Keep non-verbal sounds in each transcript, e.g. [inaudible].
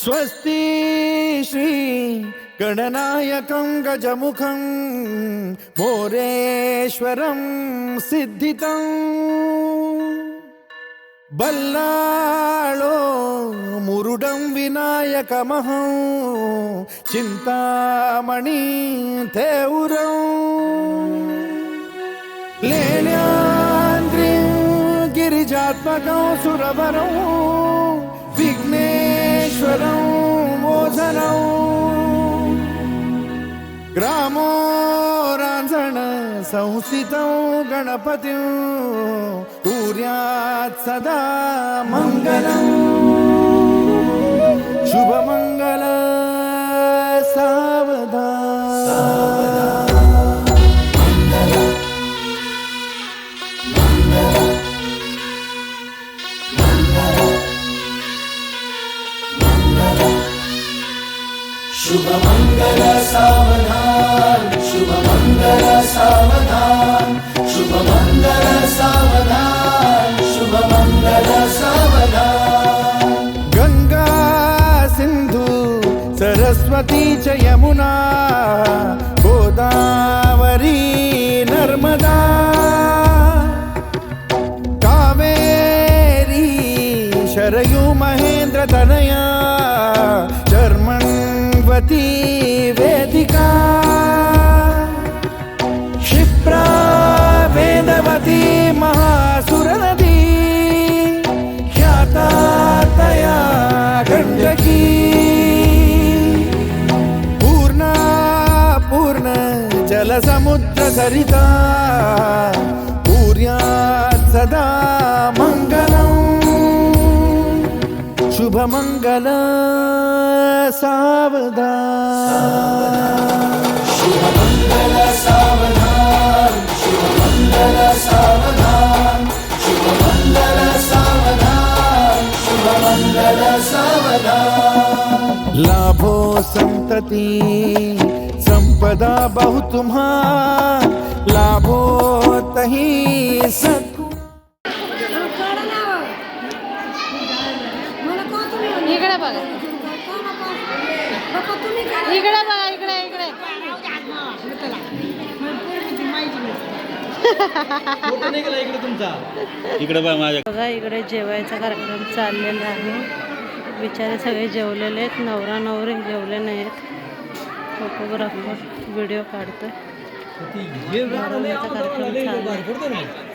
स्वस्ति श्री गणनायकं गजमुखं मोरेश्वरं सिद्धितं। बल्लाळो मुरुडं विनायकमहं चिन्तामणि थेउरं। लेण्याद्रिं गिरिजात्मकं सुरवरं विघ्नेश्वरं मोचनं ग्रामो रांझण संस्थितं गणपतिं कुर्यात् सदा मङ्गलम्। शुभमङ्गल सावधान। शुभमङ्गल शुभमङ्गल शुभमङ्गल शुभमङ्गल गङ्गा सिन्धु सरस्वती च यमुना गोदावरी नर्मदा। कावेरी शरयू महेन्द्रतनया भगवती वेदिका। क्षिप्रा वेदवती महासुरनदी। ख्याता तया गण्डकी। पूर्णा पूर्ण जलसमुद्रसरिता पूर्यात् सदा मङ्गलम्। शुभमङ्गल सावधान। शुभमङ्गल सावधान शुभमङ्गल सावधान शुभमङ्गल सावधान शुभमङ्गल सावधान लाभो संतति संपदा बहु तुम्हा लाभो तही सत इकडे बघा. इकडे बघा इकडे इकडे. इकडे बघ माझ्या. बघा इकडे जेवायचा कार्यक्रम चाललेला आहे. बिचारे सगळे जेवलेले आहेत. नवरा नवरी जेवले नाहीत फोटोग्राफर व्हिडिओ काढतोय. कार्यक्रम चालू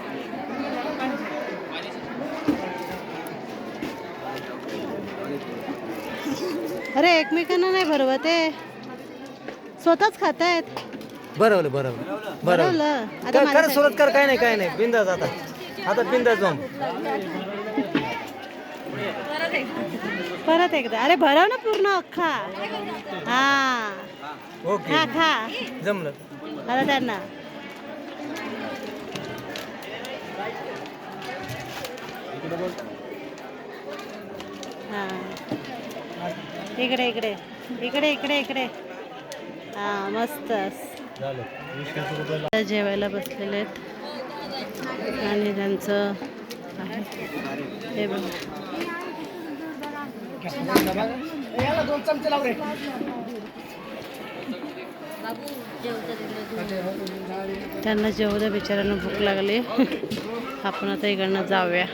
अरे एकमेकांना नाही भरवत ते स्वतःच खातायत. बरवलं बरवलं बरवलं आता कर कर माझ्यासाठी. सुरत कर काय नाही काय नाही. बिंदास आता. आता बिंदास जाऊन. परत एकदा. अरे भरव ना पूर्ण अख्खा. हा. ओके. खा खा. जमलं. आता त्यांना. हा. इकडे इकडे. इकडे इकडे इकडे. हा मस्त. जेवायला बसलेले आहेत. आणि त्यांचं हे त्यांना जेवू द्या बिचाऱ्यांना भूक लागली. आपण आता इकडनं जाऊया.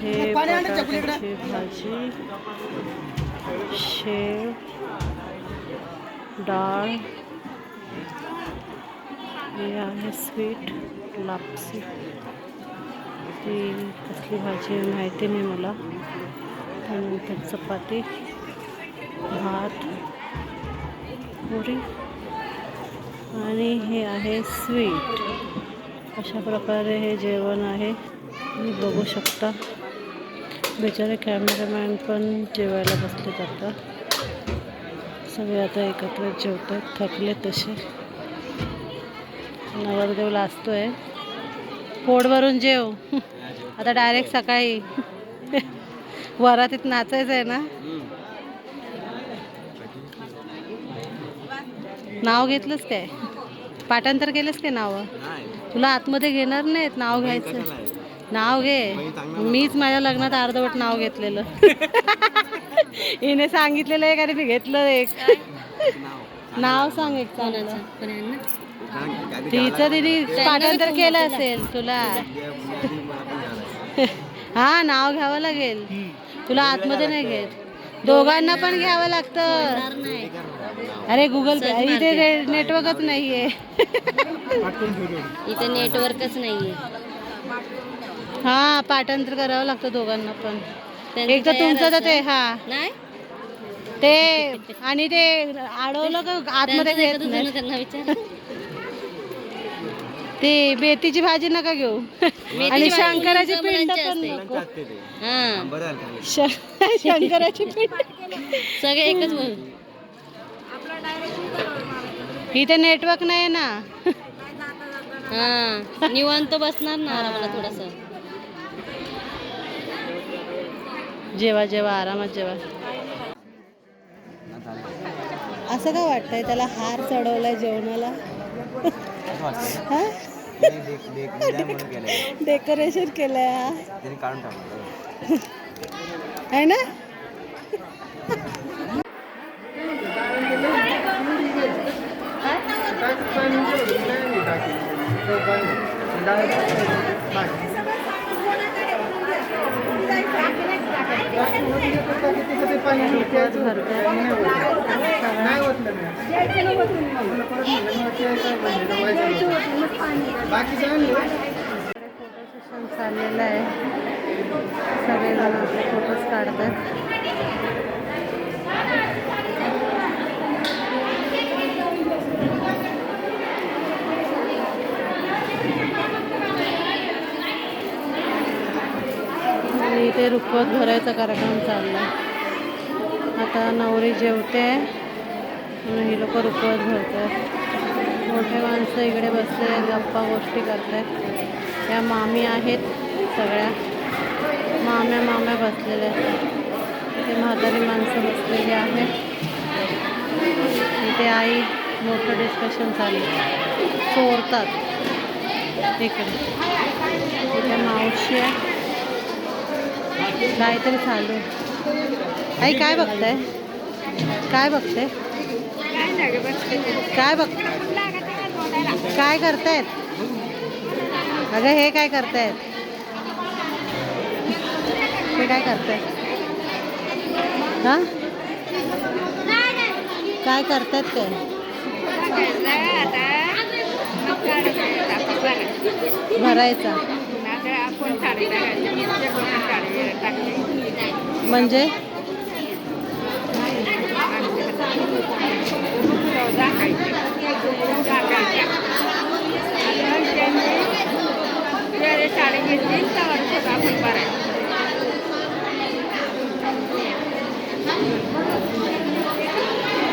ही भाजी. शेव डाळ हे आहे स्वीट लापसी. ती कसली भाजी आहे माहिती नाही मला. त्यानंतर चपाती भात पुरी. आणि हे आहे स्वीट. अशा प्रकारे हे जेवण आहे. तुम्ही बघू शकता. बिचारे कॅमेरामॅन पण जेवायला बसले आता. सगळे आता एकत्र जेवत आहेत थकले तसे. नवरदेव लाजतोय. पोट भरून जेव. आता डायरेक्ट सकाळी. वरातीत नाचायचं आहे ना? नाव घेतलंस काय? पाठांतर केलंस काय नाव? तुला आतमध्ये घेणार नाहीत नाव घ्यायचं. नाव घे. मीच माझ्या लग्नात अर्धवट नाव घेतलेलं. [laughs] हिने सांगितलेलं एक आणि मी घेतलं एक. नाव सांग एक चांगलं. तिचं दिदी पाठांतर केलं असेल तुला. [laughs] हा नाव घ्यावं लागेल. तुला आतमध्ये नाही घेत. दोघांना पण घ्यावं लागतं. अरे गुगल पे इथे नेटवर्कच नाहीये. इथे नेटवर्कच नाहीये. हा पाठांतर करावं लागतं दोघांना पण. एक तर तुमचं तर ते हा. नाही? ते आणि ते अडवलं का आतमध्ये घेत नाही? त्यांना विचार. [laughs] ते बेतीची भाजी नका घेऊ. आणि भाजी शंकराची पिंड मुलांची पण असते. नको. हा. श- शंकराची पिंड. सगळे एकच बोल इथे नेटवर्क नाही ना. हा. निवांत बसणार ना आम्हाला थोडस. जेवा जेवा आरामात जेवा. असं का वाटतंय? त्याला हार चढवलाय जेवणाला? हा? डेकोरेशन केलंय हा. आहे ना? [laughs] फोटो सेशन चाललेलं आहे सगळेजण आपले फोटोज काढतात. इथे रुखवत भरायचा कार्यक्रम चालला आता नवरी जेवते म्हणून ही लोक रुखवत भरतात. मोठे माणसं इकडे बसले गप्पा गोष्टी करतात त्या मामी आहेत सगळ्या. माम्या माम्या बसलेल्या आहेत. इथे म्हातारी माणसं बसलेली आहेत. इथे आई मोठं डिस्कशन चालू चोरतात. इकडे. इथे मावशी आहे. काहीतरी चालू. आहे. आई काय बघताय? काय बघते काय बघ काय करतायत? अगं हे काय करतायत? हे काय करतायत? हा? काय करतायत काय भरायचा. म्हणजे?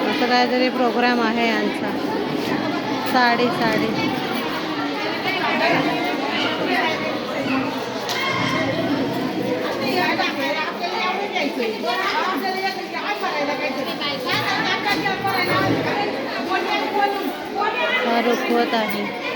असं काहीतरी प्रोग्राम आहे यांचा. साडी साडी. रोखवत आहे.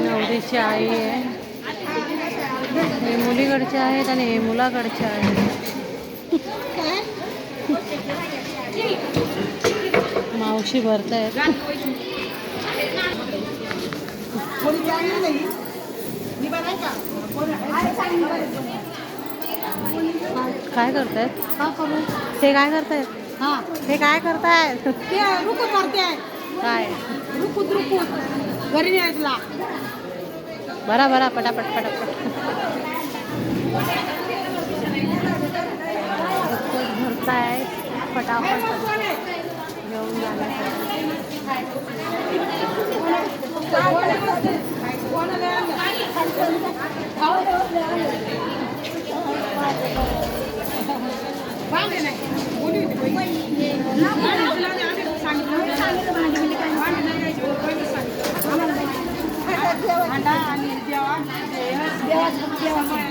नवरीची आई आहे. हे मुलीकडचे आहेत आणि हे मुलाकडचे आहेत. मावशी भरतायत. काय करतायत ते काय करतायत हा ते काय करतायत ते रुकू करते काय? रुकूत रुकूत घरी न्यायला बरा बरा पटापट पटापट. भरताय पटापट. घेऊन जाण्यासाठी [laughs] आणि देवा देवाचं देवा